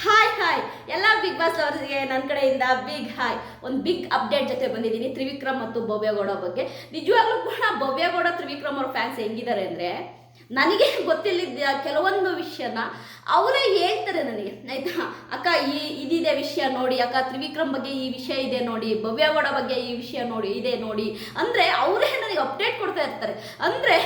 Hi hi ಎಲ್ಲ big boss ಅವರಿಗೆ ನನ್ನ ಕಡೆಯಿಂದ ಬಿಗ್ ಹಾಯ್ ಒಂದು ಬಿಗ್ ಅಪ್ಡೇಟ್ ಜೊತೆ ಬಂದಿದ್ದೀನಿ. ತ್ರಿವಿಕ್ರಮ್ ಮತ್ತು ಭವ್ಯಗೌಡ ಬಗ್ಗೆ. ನಿಜವಾಗ್ಲೂ ಕೂಡ ಭವ್ಯಗೌಡ ತ್ರಿವಿಕ್ರಮ್ ಅವ್ರ ಫ್ಯಾನ್ಸ್ ಹೆಂಗಿದ್ದಾರೆ ಅಂದರೆ, ನನಗೆ ಗೊತ್ತಿಲ್ಲದ ಕೆಲವೊಂದು ವಿಷಯನ ಅವರೇ ಹೇಳ್ತಾರೆ ನನಗೆ. ಆಯ್ತಾ? ಅಕ್ಕ, ಈ ಇದಿದೆ ವಿಷಯ ನೋಡಿ. ಅಕ್ಕ, ತ್ರಿವಿಕ್ರಮ್ ಬಗ್ಗೆ ಈ ವಿಷಯ ಇದೆ ನೋಡಿ. ಭವ್ಯಗೌಡ ಬಗ್ಗೆ ಈ ವಿಷಯ ನೋಡಿ, ಇದೆ ನೋಡಿ. ಅಂದರೆ ಅವರೇ ನನಗೆ ಅಪ್ಡೇಟ್ ಕೊಡ್ತಾ ಇರ್ತಾರೆ. ಅಂದರೆ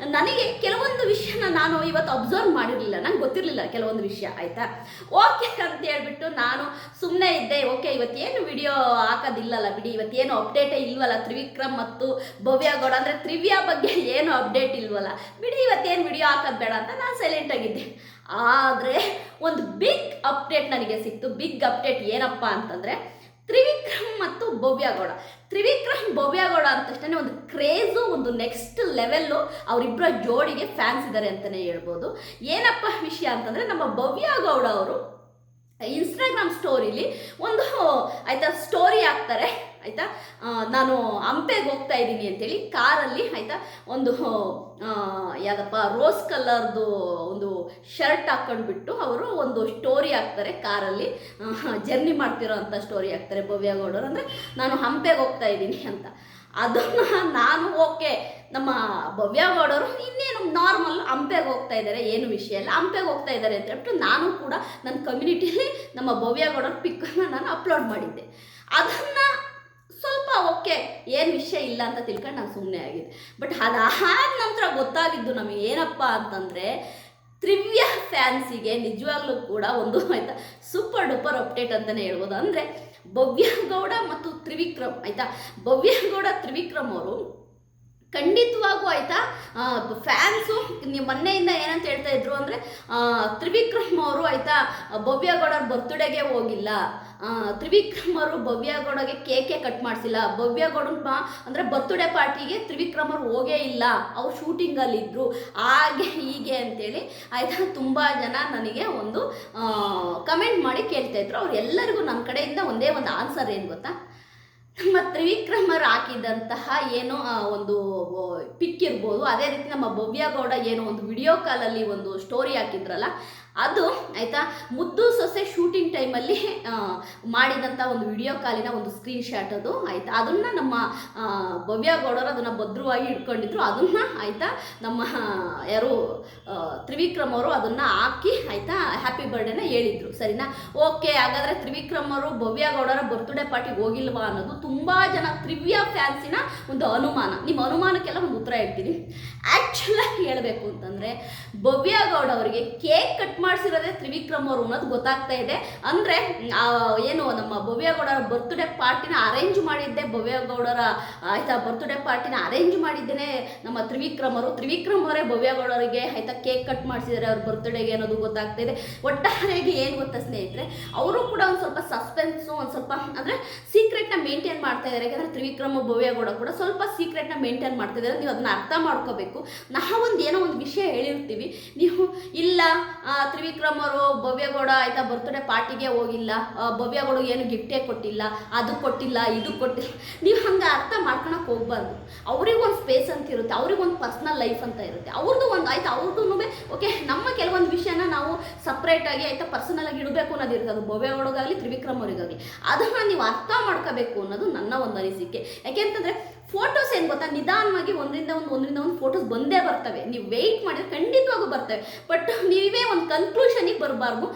ನನಗೆ ಕೆಲವೊಂದು ವಿಷಯನ ನಾನು ಇವತ್ತು ಅಬ್ಸರ್ವ್ ಮಾಡಿರಲಿಲ್ಲ. ನಂಗೆ ಗೊತ್ತಿರಲಿಲ್ಲ ಕೆಲವೊಂದು ವಿಷಯ, ಆಯಿತಾ? ಓಕೆ ಅಂತ ಹೇಳ್ಬಿಟ್ಟು ನಾನು ಸುಮ್ಮನೆ ಇದ್ದೆ. ಓಕೆ ಇವತ್ತೇನು ವಿಡಿಯೋ ಹಾಕೋದಿಲ್ಲಲ್ಲ ಬಿಡಿ. ಇವತ್ತೇನು ಅಪ್ಡೇಟೇ ಇಲ್ವಲ್ಲ? ತ್ರಿವಿಕ್ರಮ್ ಮತ್ತು ಭವ್ಯಗೌಡ ಅಂದರೆ ತ್ರಿವ್ಯ ಬಗ್ಗೆ ಏನು ಅಪ್ಡೇಟ್ ಇಲ್ವಲ್ಲ? ಬಿಡಿ, ಇವತ್ತೇನು ವಿಡಿಯೋ ಹಾಕೋದು ಬೇಡ ಅಂತ ನಾನು ಸೈಲೆಂಟ್ ಆಗಿದ್ದೆ. ಆದರೆ, ಒಂದು ಬಿಗ್ ಅಪ್ಡೇಟ್ ನನಗೆ ಸಿಕ್ತು. ಬಿಗ್ ಅಪ್ಡೇಟ್ ಏನಪ್ಪ ಅಂತಂದರೆ ತ್ರಿವಿಕ್ರಮ್ ಮತ್ತು ಭವ್ಯಗೌಡ. ತ್ರಿವಿಕ್ರಮ್, ಭವ್ಯಗೌಡ ಅಂತ ತಕ್ಷಣ ಒಂದು ಕ್ರೇಜು ಒಂದು ನೆಕ್ಸ್ಟ್ ಲೆವೆಲ್ಲು ಅವರಿಬ್ಬರ ಜೋಡಿಗೆ ಫ್ಯಾನ್ಸ್ ಇದ್ದಾರೆ ಅಂತಲೇ ಹೇಳ್ಬೋದು. ಏನಪ್ಪ ವಿಷಯ ಅಂತಂದರೆ ನಮ್ಮ ಭವ್ಯಗೌಡ ಅವರು ಇನ್ಸ್ಟಾಗ್ರಾಮ್ ಸ್ಟೋರಿಲಿ ಒಂದು, ಆಯಿತಾ ಸ್ಟೋರಿ ಹಾಕ್ತಾರೆ. ಆಯಿತಾ? ನಾನು ಹಂಪೆಗೆ ಹೋಗ್ತಾ ಇದ್ದೀನಿ ಅಂತೇಳಿ ಕಾರಲ್ಲಿ ಆಯಿತಾ, ಒಂದು ಯಾವುದಪ್ಪ, ರೋಸ್ ಕಲರ್ದು ಒಂದು ಶರ್ಟ್ ಹಾಕೊಂಡ್ಬಿಟ್ಟು ಅವರು ಒಂದು ಸ್ಟೋರಿ ಹಾಕ್ತಾರೆ ಕಾರಲ್ಲಿ. ಜರ್ನಿ ಮಾಡ್ತಿರೋ ಅಂಥ ಸ್ಟೋರಿ ಹಾಕ್ತಾರೆ ಭವ್ಯಗೌಡರು ಅಂದರೆ ನಾನು ಹಂಪೆಗೆ ಹೋಗ್ತಾ ಇದ್ದೀನಿ ಅಂತ. ಅದನ್ನು ನಾನು ಓಕೆ, ನಮ್ಮ ಭವ್ಯಗೌಡರು ಇನ್ನೇನು ನಾರ್ಮಲ್ ಹಂಪೆಗೆ ಹೋಗ್ತಾ ಇದ್ದಾರೆ, ಏನು ವಿಷಯ ಇಲ್ಲ. ಹಂಪೆಗೆ ಹೋಗ್ತಾ ಇದ್ದಾರೆ ಅಂತ ಹೇಳ್ಬಿಟ್ಟು ನಾನು ಕೂಡ ನನ್ನ ಕಮ್ಯುನಿಟಿಲಿ ನಮ್ಮ ಭವ್ಯಗೌಡರ ಪಿಕ್ಕನ್ನು ನಾನು ಅಪ್ಲೋಡ್ ಮಾಡಿದ್ದೆ. ಅದನ್ನು ಓಕೆ, ಏನು ವಿಷಯ ಇಲ್ಲ ಅಂತ ತಿಳ್ಕೊಂಡು ನಾನು ಸುಮ್ಮನೆ ಆಗಿದ್ದೆ. ಬಟ್ ಅದಾದ ನಂತರ ಗೊತ್ತಾಗಿದ್ದು ನಮಗೆ ಏನಪ್ಪ ಅಂತಂದರೆ, ತ್ರಿವ್ಯ ಫ್ಯಾನ್ಸಿಗೆ ನಿಜವಾಗ್ಲೂ ಕೂಡ ಒಂದು ಆಯಿತಾ ಸೂಪರ್ ಡೂಪರ್ ಅಪ್ಡೇಟ್ ಅಂತಲೇ ಹೇಳ್ಬೋದು. ಅಂದರೆ ಭವ್ಯಗೌಡ ಮತ್ತು ತ್ರಿವಿಕ್ರಮ್, ಆಯಿತಾ? ಭವ್ಯಗೌಡ ತ್ರಿವಿಕ್ರಮ್ ಅವರು ಖಂಡಿತವಾಗೂ ಆಯಿತಾ? ಫ್ಯಾನ್ಸು ನೀವು ಮೊನ್ನೆಯಿಂದ ಏನಂತ ಹೇಳ್ತಾ ಇದ್ರು ಅಂದರೆ ತ್ರಿವಿಕ್ರಮ್ ಅವರು ಆಯಿತಾ, ಭವ್ಯಗೌಡರ ಬರ್ತ್ಡೇಗೆ ಹೋಗಿಲ್ಲ. ತ್ರಿವಿಕ್ರಮ್ ಅವರು ಭವ್ಯಗೌಡಗೆ ಕೇಕೆ ಕಟ್ ಮಾಡಿಸಿಲ್ಲ. ಭವ್ಯಗೌಡನ ಅಂದರೆ ಬರ್ತ್ಡೇ ಪಾರ್ಟಿಗೆ ತ್ರಿವಿಕ್ರಮ್ ಅವರು ಹೋಗೇ ಇಲ್ಲ. ಅವ್ರು ಶೂಟಿಂಗಲ್ಲಿ ಇದ್ರು. ಹಾಗೆ ಹೀಗೆ ಅಂತೇಳಿ ಆಯಿತಾ, ತುಂಬ ಜನ ನನಗೆ ಒಂದು ಕಮೆಂಟ್ ಮಾಡಿ ಕೇಳ್ತಾ ಇದ್ರು. ಅವ್ರು ಎಲ್ಲರಿಗೂ ನಮ್ಮ ಕಡೆಯಿಂದ ಒಂದೇ ಒಂದು ಆನ್ಸರ್ ಏನು ಗೊತ್ತಾ? ನಮ್ಮ ತ್ರಿವಿಕ್ರಮರು ಹಾಕಿದಂತಹ ಏನೋ ಒಂದು ಪಿಕ್ ಇರ್ಬೋದು. ಅದೇ ರೀತಿ ನಮ್ಮ ಭವ್ಯಗೌಡ ಏನೋ ಒಂದು ವಿಡಿಯೋ ಕಾಲಲ್ಲಿ ಒಂದು ಸ್ಟೋರಿ ಹಾಕಿದ್ರಲ್ಲ ಅದು ಆಯಿತಾ? ಮುದ್ದು ಸೊಸೆ ಶೂಟಿಂಗ್ ಟೈಮಲ್ಲಿ ಮಾಡಿದಂಥ ಒಂದು ವಿಡಿಯೋ ಕಾಲಿನ ಒಂದು ಸ್ಕ್ರೀನ್ ಶಾಟ್ ಅದು, ಆಯಿತಾ? ಅದನ್ನು ನಮ್ಮ ಭವ್ಯ ಗೌಡರು ಅದನ್ನು ಭದ್ರವಾಗಿ ಇಟ್ಕೊಂಡಿದ್ರು ಅದನ್ನು, ಆಯಿತಾ? ನಮ್ಮ ಯಾರು ತ್ರಿವಿಕ್ರಮ್ ಅವರು ಅದನ್ನು ಹಾಕಿ, ಆಯಿತಾ? ಹ್ಯಾಪಿ ಬರ್ಡೇನ ಹೇಳಿದ್ರು. ಸರಿನಾ? ಓಕೆ ಹಾಗಾದರೆ ತ್ರಿವಿಕ್ರಮ್ ಅವರು ಭವ್ಯಗೌಡರ ಬರ್ತ್ಡೇ ಪಾರ್ಟಿಗೆ ಹೋಗಿಲ್ವಾ ಅನ್ನೋದು ತುಂಬ ಜನ ತ್ರಿವ್ಯ ಫ್ಯಾನ್ಸಿನ ಒಂದು ಅನುಮಾನ. ನಿಮ್ಮ ಅನುಮಾನಕ್ಕೆಲ್ಲ ಒಂದು ಉತ್ತರ ಹೇಳ್ತೀನಿ. ಆ್ಯಕ್ಚುಲಾಗಿ ಹೇಳಬೇಕು ಅಂತಂದರೆ ಭವ್ಯಗೌಡ ಅವರಿಗೆ ಕೇಕ್ ಕಟ್ ಮಾಡಿಸಿರೋದೇ ತ್ರಿವಿಕ್ರಮ್ ಅವರು ಅನ್ನೋದು ಗೊತ್ತಾಗ್ತಾ ಇದೆ. ಅಂದರೆ ಏನು ನಮ್ಮ ಭವ್ಯಗೌಡರ ಬರ್ತ್ಡೇ ಪಾರ್ಟಿನ ಅರೇಂಜ್ ಮಾಡಿದ್ದೆ. ಭವ್ಯಗೌಡರ ಆಯಿತಾ ಬರ್ತ್ಡೇ ಪಾರ್ಟಿನ ಅರೇಂಜ್ ಮಾಡಿದ್ದೇನೆ ನಮ್ಮ ತ್ರಿವಿಕ್ರಮ್ ಅವರು. ತ್ರಿವಿಕ್ರಮ್ ಅವರೇ ಭವ್ಯಗೌಡರಿಗೆ ಆಯಿತಾ ಕೇಕ್ ಕಟ್ ಮಾಡಿಸಿದ್ದಾರೆ ಅವ್ರ ಬರ್ತ್ಡೇಗೆ ಅನ್ನೋದು ಗೊತ್ತಾಗ್ತಾ ಇದೆ. ಒಟ್ಟಾರೆಯಾಗಿ ಏನು ಗೊತ್ತಾ ಸ್ನೇಹಿತರೆ, ಅವರು ಕೂಡ ಒಂದು ಸ್ವಲ್ಪ ಸಸ್ಪೆನ್ಸು ಒಂದು ಸ್ವಲ್ಪ, ಅಂದರೆ ಸೀಕ್ರೆಟ್ನ ಮೇಂಟೈನ್ ಮಾಡ್ತಾ ಇದ್ದಾರೆ ಯಾಕಂದರೆ ತ್ರಿವಿಕ್ರಮ ಭವ್ಯಗೌಡ ಕೂಡ ಸ್ವಲ್ಪ ಸೀಕ್ರೆಟ್ನ ಮೇಂಟೈನ್ ಮಾಡ್ತಾ ಇದ್ದಾರೆ ನೀವು ಅದನ್ನ ಅರ್ಥ ಮಾಡ್ಕೋಬೇಕು. ನಾವೊಂದು ಏನೋ ಒಂದು ವಿಷಯ ಹೇಳಿರ್ತೀವಿ. ನೀವು, ಇಲ್ಲ ತ್ರಿವಿಕ್ರಮ್ ಅವರು ಭವ್ಯಗೌಡ ಆಯ್ತಾ ಬರ್ತ್ಡೇ ಪಾರ್ಟಿಗೆ ಹೋಗಿಲ್ಲ. ಭವ್ಯಗೌಡ ಏನು ಗಿಫ್ಟೇ ಕೊಟ್ಟಿಲ್ಲ, ಅದು ಕೊಟ್ಟಿಲ್ಲ, ಇದು ಕೊಟ್ಟಿಲ್ಲ. ನೀವು ಹಂಗೆ ಅರ್ಥ ಮಾಡ್ಕೊಳಕ್ಕೆ ಹೋಗ್ಬಾರ್ದು. ಅವ್ರಿಗೊಂದು ಸ್ಪೇಸ್ ಅಂತ ಇರುತ್ತೆ ಅವ್ರಿಗೊಂದು ಪರ್ಸ್ನಲ್ ಲೈಫ್ ಅಂತ ಇರುತ್ತೆ. ಅವ್ರದ್ದು ಒಂದು, ಆಯ್ತಾ ಅವ್ರದ್ದು ಓಕೆ ನಮ್ಮ ಕೆಲವೊಂದು ವಿಷಯನ ನಾವು ಸಪ್ರೇಟಾಗಿ ಆಯ್ತಾ ಪರ್ಸನಲ್ ಆಗಿ ಇಡಬೇಕು ಅನ್ನೋದು ಇರುತ್ತೆ ಅದು ಭವ್ಯಗೌಡಗಾಗಲಿ ತ್ರಿವಿಕ್ರಮ್ ಅವರಿಗಾಗಲಿ ಅದನ್ನು ನೀವು ಅರ್ಥ ಮಾಡ್ಕೋಬೇಕು ಅನ್ನೋದು ನನ್ನ ಒಂದು ಅನಿಸಿಕೆ. ಯಾಕೆಂತಂದರೆ ಫೋಟೋಸ್ ಏನು ಗೊತ್ತಾ? ನಿಧಾನವಾಗಿ ಒಂದರಿಂದ ಒಂದು ಒಂದರಿಂದ ಒಂದು ಫೋಟೋಸ್ ಬಂದೇ ಬರ್ತವೆ. ನೀವು ವೆಯ್ಟ್ ಮಾಡಿದ್ರೆ ಖಂಡಿತವಾಗೂ ಬರ್ತವೆ. ಬಟ್ ನೀವೇ ಒಂದು ಕನ್ಕ್ಲೂಷನಿಗೆ ಬರಬಾರ್ದು.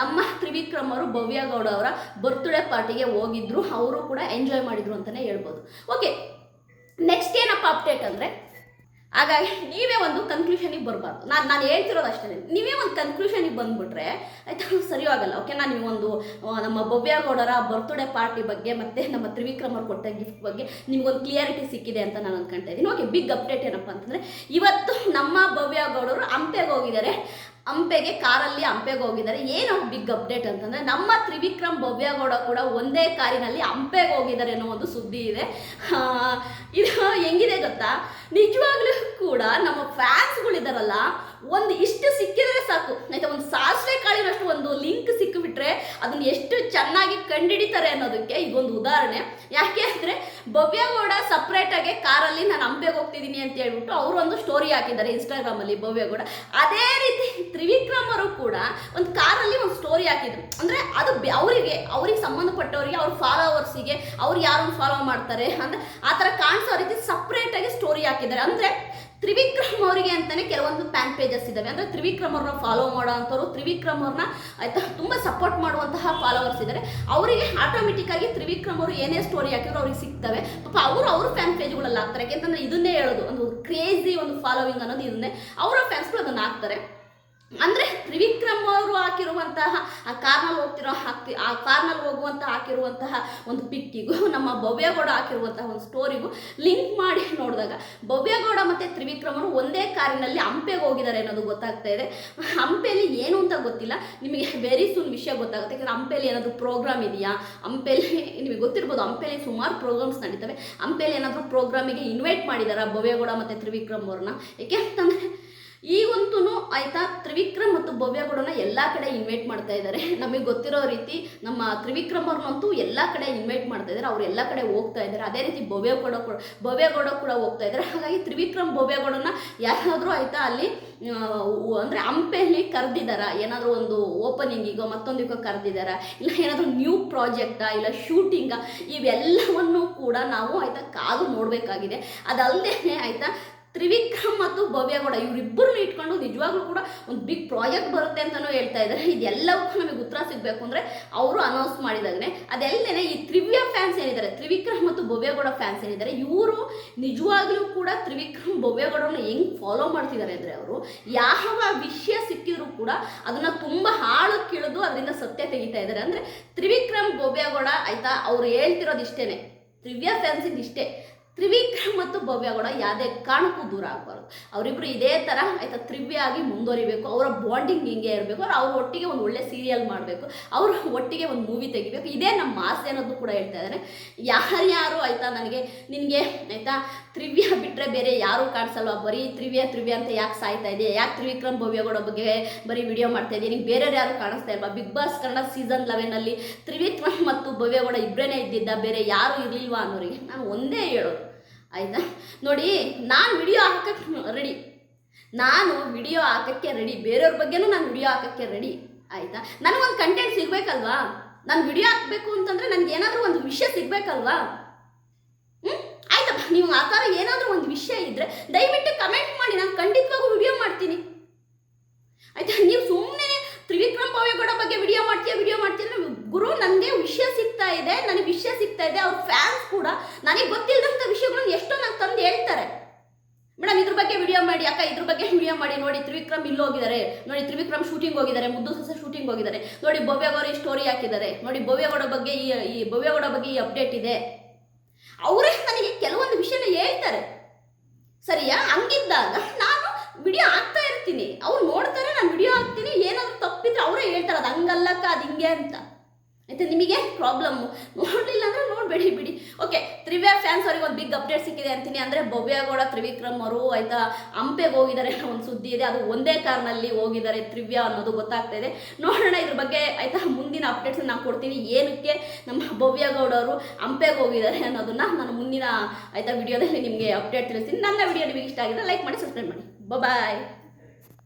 ನಮ್ಮ ತ್ರಿವಿಕ್ರಮ್ ಅವರು ಭವ್ಯಗೌಡ ಅವರ ಬರ್ತ್ಡೇ ಪಾರ್ಟಿಗೆ ಹೋಗಿದ್ರು. ಅವರು ಕೂಡ ಎಂಜಾಯ್ ಮಾಡಿದ್ರು ಅಂತಲೇ ಹೇಳ್ಬೋದು. ಓಕೆ ನೆಕ್ಸ್ಟ್ ಏನಪ್ಪ ಅಪ್ಡೇಟ್ ಅಂದರೆ? ಹಾಗಾಗಿ ನೀವೇ ಒಂದು ಕನ್ಕ್ಲೂಷನಿಗೆ ಬರಬಾರ್ದು. ನಾನು ನಾನು ಹೇಳ್ತಿರೋದು ಅಷ್ಟೇ ನೀವೇ ಒಂದು ಕನ್ಕ್ಲೂಷನಿಗೆ ಬಂದುಬಿಟ್ರೆ ಆಯಿತಾ? ಸರಿಯಾಗಲ್ಲ ಓಕೆ ನಾನು ನೀವೊಂದು ನಮ್ಮ ಭವ್ಯಗೌಡರ ಬರ್ತ್ಡೇ ಪಾರ್ಟಿ ಬಗ್ಗೆ ಮತ್ತು ನಮ್ಮ ತ್ರಿವಿಕ್ರಮ್ ಅವ್ರು ಕೊಟ್ಟ ಗಿಫ್ಟ್ ಬಗ್ಗೆ ನಿಮ್ಗೊಂದು ಕ್ಲಿಯಾರಿಟಿ ಸಿಕ್ಕಿದೆ ಅಂತ ನಾನು ಅನ್ಕೊಂತ ಇದ್ದೀನಿ. ಓಕೆ ಬಿಗ್ ಅಪ್ಡೇಟ್ ಏನಪ್ಪ ಅಂತಂದರೆ, ಇವತ್ತು ನಮ್ಮ ಭವ್ಯಗೌಡರು ಹಂಪೆಗೆ ಹೋಗಿದ್ದಾರೆ. ಹಂಪೆಗೆ, ಕಾರಲ್ಲಿ ಹಂಪೆಗೆ ಹೋಗಿದ್ದಾರೆ. ಏನು ಬಿಗ್ ಅಪ್ಡೇಟ್ ಅಂತಂದರೆ, ನಮ್ಮ ತ್ರಿವಿಕ್ರಮ್ ಭವ್ಯಗೌಡ ಕೂಡ ಒಂದೇ ಕಾರಿನಲ್ಲಿ ಹಂಪೆಗೆ ಹೋಗಿದ್ದಾರೆ ಅನ್ನೋ ಒಂದು ಸುದ್ದಿ ಇದೆ. ಇದು ಹೆಂಗಿದೆ ಗೊತ್ತಾ? ನಿಜವಾಗ್ಲೂ ಕೂಡ ನಮ್ಮ ಫ್ಯಾನ್ಸ್ಗಳಿದಾರಲ್ಲ ಒಂದು ಇಷ್ಟು ಸಿಕ್ಕಿದ್ರೆ ಸಾಕು. ಆಯ್ತಾ, ಒಂದು ಸಾಸಿವೆ ಕಾಳಿನಷ್ಟು ಒಂದು ಲಿಂಕ್ ಸಿಕ್ಕಿಬಿಟ್ರೆ ಅದನ್ನ ಎಷ್ಟು ಚೆನ್ನಾಗಿ ಕಂಡಿಡಿತಾರೆ ಅನ್ನೋದಕ್ಕೆ ಇದೊಂದು ಉದಾಹರಣೆ. ಯಾಕೆ ಅಂದರೆ ಭವ್ಯಗೌಡ ಸಪ್ರೇಟಾಗಿ ಕಾರಲ್ಲಿ ನಾನು ಹಂಪೆಗೆ ಹೋಗ್ತಿದ್ದೀನಿ ಅಂತ ಹೇಳ್ಬಿಟ್ಟು ಅವರು ಒಂದು ಸ್ಟೋರಿ ಹಾಕಿದ್ದಾರೆ ಇನ್ಸ್ಟಾಗ್ರಾಮಲ್ಲಿ ಭವ್ಯಗೌಡ ಅದೇ ರೀತಿ ತ್ರಿವಿಕ್ರಮ್ ಅವರು ಕೂಡ ಒಂದು ಕಾರಲ್ಲಿ ಒಂದು ಸ್ಟೋರಿ ಹಾಕಿದ್ರು. ಅಂದರೆ ಅದು ಅವರಿಗೆ, ಅವ್ರಿಗೆ ಸಂಬಂಧಪಟ್ಟವರಿಗೆ, ಅವ್ರ ಫಾಲೋವರ್ಸಿಗೆ ಅವ್ರು ಯಾರನ್ನು ಫಾಲೋ ಮಾಡ್ತಾರೆ ಅಂದರೆ ಆ ಥರ ಕಾಣಿಸೋ ರೀತಿ ಸಪ್ರೇಟಾಗಿ ಸ್ಟೋರಿ ಹಾಕಿದ್ದಾರೆ. ಅಂದರೆ ತ್ರಿವಿಕ್ರಮ್ ಅವರಿಗೆ ಅಂತಾನೆ ಕೆಲವೊಂದು ಫ್ಯಾನ್ ಪೇಜಸ್ ಇದಾವೆ. ಅಂದರೆ ತ್ರಿವಿಕ್ರಮ್ ಅವ್ರನ್ನ ಫಾಲೋ ಮಾಡೋ ತ್ರಿವಿಕ್ರಮರನ್ನ ತ್ರಿವಿಕ್ರಮ್ ಅವ್ರನ್ನ ಆಯ್ತಾ ತುಂಬ ಸಪೋರ್ಟ್ ಮಾಡುವಂತಹ ಫಾಲೋವರ್ಸ್ ಇದ್ದಾರೆ ಅವರಿಗೆ ಆಟೋಮೆಟಿಕ್ ಆಗಿ ತ್ರಿವಿಕ್ರಮ್ ಅವರು ಏನೇ ಸ್ಟೋರಿ ಹಾಕಿದ್ರು ಅವ್ರಿಗೆ ಸಿಗ್ತವೆ. ಪಾಪ ಅವರು ಅವ್ರ ಫ್ಯಾನ್ ಪೇಜ್ಗಳಲ್ಲಿ ಹಾಕ್ತಾರೆ. ಯಾಕೆಂತಂದ್ರೆ ಇದನ್ನೇ ಹೇಳೋದು, ಒಂದು ಕ್ರೇಜಿ ಒಂದು ಫಾಲೋವಿಂಗ್ ಅನ್ನೋದು ಇದನ್ನೇ. ಅವರ ಫ್ಯಾನ್ಸ್ಗಳು ಅದನ್ನು ಹಾಕ್ತಾರೆ. ಅಂದರೆ ತ್ರಿವಿಕ್ರಮ್ ಅವರು ಹಾಕಿರುವಂತಹ, ಆ ಕಾರ್ನಲ್ಲಿ ಹೋಗ್ತಿರೋ ಹಾಕ್ತಿ ಆ ಕಾರ್ನಲ್ಲಿ ಹೋಗುವಂತ ಹಾಕಿರುವಂತಹ ಒಂದು ಪಿಕ್ಕಿಗೂ, ನಮ್ಮ ಭವ್ಯಗೌಡ ಹಾಕಿರುವಂತಹ ಒಂದು ಸ್ಟೋರಿಗೂ ಲಿಂಕ್ ಮಾಡಿ ನೋಡಿದಾಗ, ಭವ್ಯಗೌಡ ಮತ್ತು ತ್ರಿವಿಕ್ರಮರು ಒಂದೇ ಕಾರಿನಲ್ಲಿ ಹಂಪೆಗೆ ಹೋಗಿದ್ದಾರೆ ಅನ್ನೋದು ಗೊತ್ತಾಗ್ತಾ ಇದೆ. ಹಂಪೆಯಲ್ಲಿ ಏನು ಅಂತ ಗೊತ್ತಿಲ್ಲ. ನಿಮಗೆ ವೆರಿ ಸೂನ್ ವಿಷಯ ಗೊತ್ತಾಗುತ್ತೆ. ಯಾಕಂದರೆ ಹಂಪೆಯಲ್ಲಿ ಏನಾದರೂ ಪ್ರೋಗ್ರಾಮ್ ಇದೆಯಾ? ಹಂಪೆಯಲ್ಲಿ ನಿಮಗೆ ಗೊತ್ತಿರ್ಬೋದು ಹಂಪೆಯಲ್ಲಿ ಸುಮಾರು ಪ್ರೋಗ್ರಾಮ್ಸ್ ನಡೀತವೆ. ಹಂಪೆಯಲ್ಲಿ ಏನಾದರೂ ಪ್ರೋಗ್ರಾಮಿಗೆ ಇನ್ವೈಟ್ ಮಾಡಿದಾರಾ ಭವ್ಯಗೌಡ ಮತ್ತು ತ್ರಿವಿಕ್ರಮ್ ಅವ್ರನ್ನ? ಏಕೆ ಅಂತಂದರೆ ಈಗಂತೂ ಆಯಿತಾ, ತ್ರಿವಿಕ್ರಮ್ ಮತ್ತು ಭವ್ಯಗೌಡನ ಎಲ್ಲ ಕಡೆ ಇನ್ವೈಟ್ ಮಾಡ್ತಾ ಇದ್ದಾರೆ ನಮಗೆ ಗೊತ್ತಿರೋ ರೀತಿ ನಮ್ಮ ತ್ರಿವಿಕ್ರಮ್ ಅವ್ರನ್ನಂತೂ ಎಲ್ಲ ಕಡೆ ಇನ್ವೈಟ್ ಮಾಡ್ತಾ ಇದ್ದಾರೆ ಅವ್ರು ಎಲ್ಲ ಕಡೆ ಹೋಗ್ತಾ ಇದ್ದಾರೆ ಅದೇ ರೀತಿ ಭವ್ಯಗೌಡ ಕೂಡ ಭವ್ಯಗೌಡ ಕೂಡ ಹೋಗ್ತಾ ಇದ್ದಾರೆ ಹಾಗಾಗಿ ತ್ರಿವಿಕ್ರಮ್ ಭವ್ಯಗೌಡನ ಯಾರಾದರೂ ಆಯಿತಾ ಅಲ್ಲಿ ಅಂದರೆ ಹಂಪೆಯಲ್ಲಿ ಕರೆದಿದ್ದಾರ ಏನಾದರೂ ಒಂದು ಓಪನಿಂಗಿಗೋ ಮತ್ತೊಂದಿಗೋ ಕರೆದಿದ್ದಾರ ಇಲ್ಲ ಏನಾದರೂ ನ್ಯೂ ಪ್ರಾಜೆಕ್ಟಾ ಇಲ್ಲ ಶೂಟಿಂಗಾ ಇವೆಲ್ಲವನ್ನು ಕೂಡ ನಾವು ಆಯಿತಾ ಕಾದು ನೋಡಬೇಕಾಗಿದೆ. ಅದಲ್ಲದೆ ಆಯ್ತಾ ತ್ರಿವಿಕ್ರಮ್ ಮತ್ತು ಭವ್ಯಗೌಡ ಇವರಿಬ್ಬರು ಇಟ್ಕೊಂಡು ನಿಜವಾಗ್ಲೂ ಕೂಡ ಒಂದು ಬಿಗ್ ಪ್ರಾಜೆಕ್ಟ್ ಬರುತ್ತೆ ಅಂತಲೂ ಹೇಳ್ತಾ ಇದ್ದಾರೆ. ಇದೆಲ್ಲವಕ್ಕೂ ನಮಗೆ ಉತ್ತರ ಸಿಗಬೇಕು ಅಂದರೆ ಅವರು ಅನೌನ್ಸ್ ಮಾಡಿದಾಗನೇ. ಅದೆಲ್ಲೇ ಈ ತ್ರಿವ್ಯ ಫ್ಯಾನ್ಸ್ ಏನಿದ್ದಾರೆ, ತ್ರಿವಿಕ್ರಮ್ ಮತ್ತು ಭವ್ಯಗೌಡ ಫ್ಯಾನ್ಸ್ ಏನಿದ್ದಾರೆ, ಇವರು ನಿಜವಾಗ್ಲೂ ಕೂಡ ತ್ರಿವಿಕ್ರಮ್ ಭವ್ಯಗೌಡನ ಹೆಂಗೆ ಫಾಲೋ ಮಾಡ್ತಿದ್ದಾರೆ ಅಂದರೆ ಅವರು ಯಾವ ವಿಷಯ ಸಿಕ್ಕಿದ್ರು ಕೂಡ ಅದನ್ನ ತುಂಬ ಹಾಳು ಕೀಳಿದು ಅದರಿಂದ ಸತ್ಯ ತೆಗಿತಾ ಇದ್ದಾರೆ. ಅಂದರೆ ತ್ರಿವಿಕ್ರಮ್, ಭವ್ಯಗೌಡ ಆಯಿತಾ, ಅವ್ರು ಹೇಳ್ತಿರೋದು ಇಷ್ಟೇ ತ್ರಿವ್ಯ ಫ್ಯಾನ್ಸಿದ್ದು ಇಷ್ಟೇ. ತ್ರಿವಿಕ್ರಮ್ ಮತ್ತು ಭವ್ಯಗೌಡ ಯಾವುದೇ ಕಾರಣಕ್ಕೂ ದೂರ ಆಗಬಾರ್ದು. ಅವರಿಬ್ಬರು ಇದೇ ಥರ ಆಯಿತಾ, ತ್ರಿವ್ಯ ಆಗಿ ಮುಂದುವರಿಬೇಕು, ಅವರ ಬಾಂಡಿಂಗ್ ಹಿಂಗೆ ಇರಬೇಕು, ಅವ್ರು ಅವ್ರ ಒಟ್ಟಿಗೆ ಒಂದು ಒಳ್ಳೆ ಸೀರಿಯಲ್ ಮಾಡಬೇಕು, ಅವ್ರ ಒಟ್ಟಿಗೆ ಒಂದು ಮೂವಿ ತೆಗಿಬೇಕು. ಇದೇ ನಮ್ಮ ಆಸೆ ಅನ್ನೋದು ಕೂಡ ಹೇಳ್ತಾ ಇದ್ದಾರೆ ಯಾರ್ಯಾರು ಆಯಿತಾ ನನಗೆ, ನಿನಗೆ ಆಯಿತಾ, ತ್ರಿವ್ಯ ಬಿಟ್ಟರೆ ಬೇರೆ ಯಾರೂ ಕಾಣಿಸಲ್ವಾ? ಬರೀ ತ್ರಿವ್ಯ ತ್ರಿವ್ಯ ಅಂತ ಯಾಕೆ ಸಾಯ್ತಾ ಇದೆ ಯಾಕೆ ತ್ರಿವಿಕ್ರಮ್ ಭವ್ಯಗೌಡ ಬಗ್ಗೆ ಬರೀ ವಿಡಿಯೋ ಮಾಡ್ತಾ ಇದ್ದೀನಿ ಬೇರೆ ಯಾರು ಕಾಣಿಸ್ತಾ ಇಲ್ವಾ? ಬಿಗ್ ಬಾಸ್ ಕನ್ನಡ ಸೀಸನ್ ಲೆವೆನಲ್ಲಿ ತ್ರಿವಿಕ್ರಮ್ ಮತ್ತು ಭವ್ಯಗೌಡ ಇಬ್ಬರೇ ಇದ್ದಿದ್ದ, ಬೇರೆ ಯಾರು ಇರಲಿಲ್ವಾ ಅನ್ನೋರಿಗೆ ನಾನು ಒಂದೇ ಹೇಳೋದು. ಆಯಿತಾ? ನೋಡಿ, ನಾನು ವಿಡಿಯೋ ಹಾಕಕ್ಕೆ ರೆಡಿ ನಾನು ವಿಡಿಯೋ ಹಾಕಕ್ಕೆ ರೆಡಿ ಬೇರೆಯವ್ರ ಬಗ್ಗೆನೂ ನಾನು ವಿಡಿಯೋ ಹಾಕಕ್ಕೆ ರೆಡಿ ಆಯಿತಾ? ನನಗೊಂದು ಕಂಟೆಂಟ್ ಸಿಗಬೇಕಲ್ವಾ? ನಾನು ವಿಡಿಯೋ ಹಾಕಬೇಕು ಅಂತಂದರೆ ನನಗೆ ಏನಾದರೂ ಒಂದು ವಿಷಯ ಸಿಗಬೇಕಲ್ವಾ? ಹ್ಞೂ ಆಯ್ತಪ್ಪ ನೀವು ಆ ಥರ ಏನಾದರೂ ಒಂದು ವಿಷಯ ಇದ್ದರೆ ದಯವಿಟ್ಟು ಕಮೆಂಟ್ ಮಾಡಿ. ನಾನು ಖಂಡಿತವಾಗೂ ವಿಡಿಯೋ ಮಾಡ್ತೀನಿ. ಆಯ್ತಾ? ನೀವು ಸುಮ್ಮನೆ ತ್ರಿವಿಕ್ರಮ್ ಪಾವೇಗೌಡ ಬಗ್ಗೆ ವಿಡಿಯೋ ಮಾಡ್ತೀಯ ವಿಡಿಯೋ ಮಾಡ್ತೀಯ? ಗುರು, ನನಗೆ ವಿಷಯ ಸಿಗ್ತಾ ಇದೆ, ನನಗೆ ವಿಷಯ ಸಿಗ್ತಾ ಇದೆ, ಅವ್ರ ಫ್ಯಾನ್ಸ್ ಕೂಡ ನನಗೆ ಗೊತ್ತಿಲ್ಲದಂಥ ವಿಷಯಗಳನ್ನ ಎಷ್ಟೋ ನಂಗೆ ತಂದು ಹೇಳ್ತಾರೆ. ಮೇಡಮ್, ಇದ್ರ ಬಗ್ಗೆ ವಿಡಿಯೋ ಮಾಡಿ, ಅಕ್ಕ, ಇದ್ರ ಬಗ್ಗೆ ವಿಡಿಯೋ ಮಾಡಿ. ನೋಡಿ, ತ್ರಿವಿಕ್ರಮ್ ಇಲ್ಲಿ ಹೋಗಿದ್ದಾರೆ ನೋಡಿ, ತ್ರಿವಿಕ್ರಮ್ ಶೂಟಿಂಗ್ ಹೋಗಿದ್ದಾರೆ, ಮುದ್ದು ಸೊಸೆ ಶೂಟಿಂಗ್ ಹೋಗಿದ್ದಾರೆ. ನೋಡಿ ಭವ್ಯಗೌಡ ಈ ಸ್ಟೋರಿ ಹಾಕಿದ್ದಾರೆ. ನೋಡಿ ಭವ್ಯಗೌಡ ಬಗ್ಗೆ ಈ ಈ ಭವ್ಯಗೌಡ ಬಗ್ಗೆ ಈ ಅಪ್ಡೇಟ್ ಇದೆ. ಅವರೇ ನನಗೆ ಕೆಲವೊಂದು ವಿಷಯನ ಹೇಳ್ತಾರೆ. ಸರಿಯಾ? ಹಂಗಿದ್ದಾಗ ನಾನು ವಿಡಿಯೋ ಹಾಕ್ತಾ ಇರ್ತೀನಿ. ಅವ್ರು ನೋಡ್ತಾರೆ, ನಾನು ವಿಡಿಯೋ ಹಾಕ್ತೀನಿ. ಏನಾದರೂ ತಪ್ಪಿದ್ರೆ ಅವರೇ ಹೇಳ್ತಾರೆ. ಅದು ಹಂಗಲ್ಲಕ್ಕ ಅದು ಹಿಂಗೆ ಅಂತ. ಆಯ್ತಾ ನಿಮಗೆ ಪ್ರಾಬ್ಲಮ್ಮು ನೋಡಲಿಲ್ಲ ಅಂದರೆ ನೋಡಬೇಡಿ, ಬಿಡಿ. ಓಕೆ ತ್ರಿವ್ಯ ಫ್ಯಾನ್ಸ್ ಅವರಿಗೆ ಒಂದು ಬಿಗ್ ಅಪ್ಡೇಟ್ ಸಿಕ್ಕಿದೆ ಅಂತೀನಿ. ಅಂದರೆ ಭವ್ಯಗೌಡ ತ್ರಿವಿಕ್ರಮ್ ಅವರು ಆಯ್ತಾ ಹಂಪೆಗೆ ಹೋಗಿದ್ದಾರೆ ಅನ್ನೋ ಒಂದು ಸುದ್ದಿ ಇದೆ. ಅದು ಒಂದೇ ಕಾರ್ನಲ್ಲಿ ಹೋಗಿದ್ದಾರೆ ತ್ರಿವ್ಯ ಅನ್ನೋದು ಗೊತ್ತಾಗ್ತಾ ಇದೆ. ನೋಡೋಣ ಇದ್ರ ಬಗ್ಗೆ ಆಯಿತಾ ಮುಂದಿನ ಅಪ್ಡೇಟ್ಸ್ ನಾನು ಕೊಡ್ತೀನಿ. ಏನಕ್ಕೆ ನಮ್ಮ ಭವ್ಯಗೌಡ ಅವರು ಹಂಪೆಗೆ ಹೋಗಿದ್ದಾರೆ ಅನ್ನೋದನ್ನ ನಾನು ಮುಂದಿನ, ಆಯಿತಾ ವಿಡಿಯೋದಲ್ಲಿ ನಿಮಗೆ ಅಪ್ಡೇಟ್ ತಿಳಿಸ್ತೀನಿ. ನನ್ನ ವಿಡಿಯೋ ನಿಮಗೆ ಇಷ್ಟ ಆಗಿದೆ ಲೈಕ್ ಮಾಡಿ ಸಬ್ಸ್ಕ್ರೈಬ್ ಮಾಡಿ. ಬಾಯ್